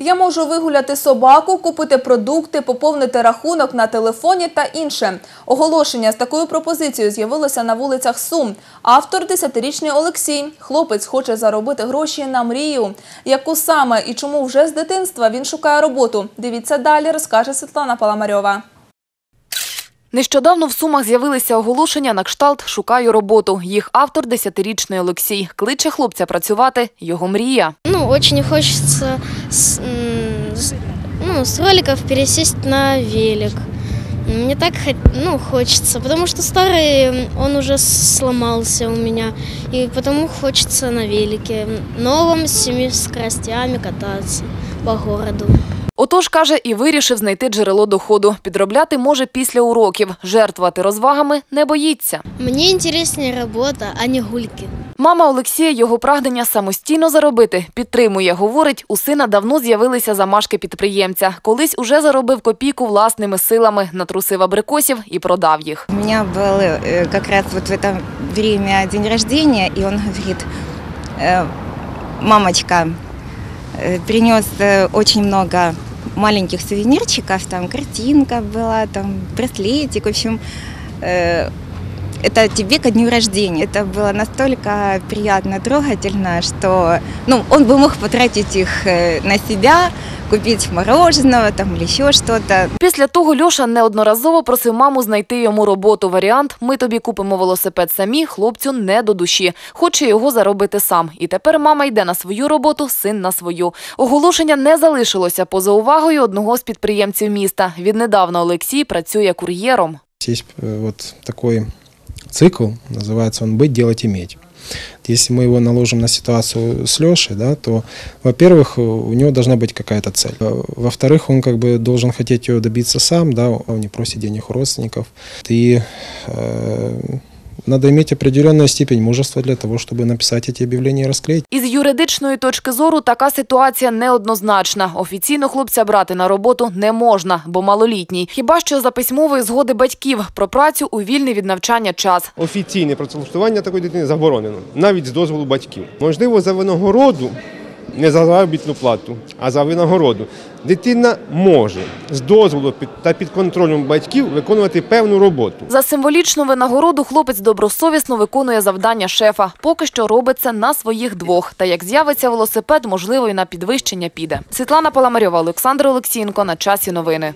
Я можу вигуляти собаку, купити продукти, поповнити рахунок на телефоні та інше. Оголошення з такою пропозицією з'явилося на вулицях Сум. Автор – 10-річний Олексій. Хлопець хоче заробити гроші на мрію. Яку саме і чому вже з дитинства він шукає роботу? Дивіться далі, розкаже Світлана Паламарьова. Нещодавно в Сумах з'явилися оголошення на кшталт «Шукаю роботу». Їх автор – 10-річний Олексій. Кличе хлопця працювати – його мрія. Ну, дуже хочеться с- ну, з роликів пересісти на велик. Мне так ну, хочется, потому что старый, он уже сломался у меня, и потому хочется на велике, новом с семи скоростями кататься по городу. Отож, каже, і вирішив знайти джерело доходу. Підробляти може після уроків. Жертвувати розвагами не боїться. Мне интереснее работа, а не гульки. Мама Олексія його прагнення самостійно заробити підтримує. Говорить, у сина давно з'явилися замашки підприємця. Колись уже заробив копійку власними силами, натрусив абрикосів і продав їх. У меня был э, как раз вот в это время день рождения, и он говорит, э, мамочка, э, принес э, очень много маленьких сувенирчиков, там картинка была, там браслетик, в общем, э, это тебе ко дню рождения. Это было настолько приятно, трогательно, что ну, он бы мог потратить их э, на себя, купить мороженого там, или еще что-то. Після того Льоша неодноразово просив маму знайти йому роботу. Варіант «Ми тобі купимо велосипед самі» хлопцю не до душі. Хоче його заробити сам. І тепер мама йде на свою роботу, син на свою. Оголошення не залишилося поза увагою одного з підприємців міста. Віднедавна Олексій працює кур'єром. Есть э, вот такой цикл, называется он «Быть, делать, иметь». Если мы его наложим на ситуацию с Лешей, да, то, во-первых, у него должна быть какая-то цель. Э, Во-вторых, он как бы должен хотеть ее добиться сам, да, он не просит денег у родственников. И э, надо иметь определенную степень мужества для того, чтобы написать эти объявления и расклеить. Із юридичної точки зору така ситуація неоднозначна. Офіційно хлопця брати на роботу не можна, бо малолітній. Хіба що за письмової згоди батьків про працю у вільний від навчання час. Офіційне працевлаштування такої дитини заборонено, навіть з дозволу батьків. Можливо, за винагороду, не за заробітну плату, а за винагороду. Дитина може з дозволу та під контролем батьків виконувати певну роботу. За символічну винагороду хлопець добросовісно виконує завдання шефа. Поки що робить це на своїх двох. Та як з'явиться велосипед, можливо, і на підвищення піде. Світлана Паламарьова, Олександр Олексієнко. На часі новини.